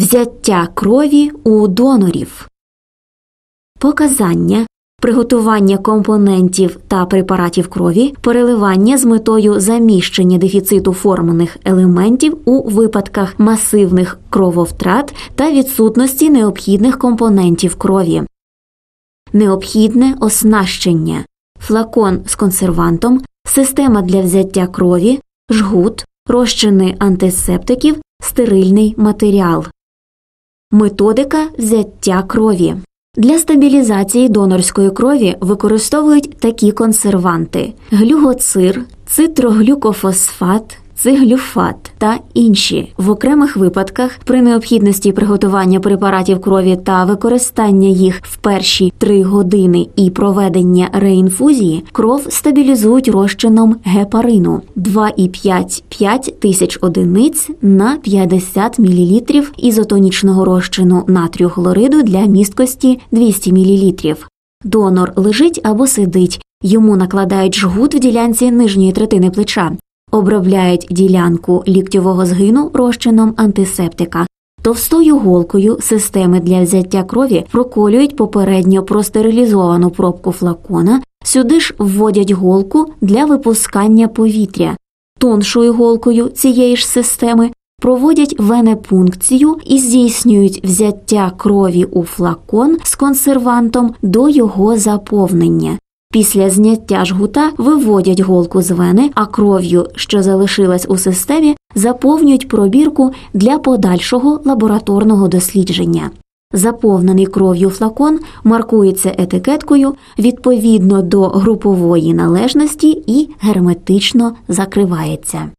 Взяття крові у донорів. Показання приготування компонентів та препаратів крові, переливання з метою заміщення дефіциту формених елементів у випадках масивних крововтрат та відсутності необхідних компонентів крові. Необхідне оснащення, флакон з консервантом, система для взяття крові, жгут, розчини антисептиків, стерильний матеріал. Методика взяття крові. Для стабілізації донорської крові використовують такі консерванти: глюгоцир, цитроглюкофосфат, циглюфат та інші. В окремих випадках при необхідності приготування препаратів крові та використання їх в перші 3 години і проведення реінфузії кров стабілізують розчином гепарину 2,5-5 тисяч одиниць на 50 мл ізотонічного розчину натрію хлориду для місткості 200 мл. Донор лежить або сидить, йому накладають жгут в ділянці нижньої третини плеча, обробляють ділянку ліктьового згину розчином антисептика. Товстою голкою системи для взяття крові проколюють попередньо простерилізовану пробку флакона, сюди ж вводять голку для випускання повітря. Тоншою голкою цієї ж системи проводять венепункцію і здійснюють взяття крові у флакон з консервантом до його заповнення. Після зняття жгута виводять голку з вени, а кров'ю, що залишилась у системі, заповнюють пробірку для подальшого лабораторного дослідження. Заповнений кров'ю флакон маркується етикеткою відповідно до групової належності і герметично закривається.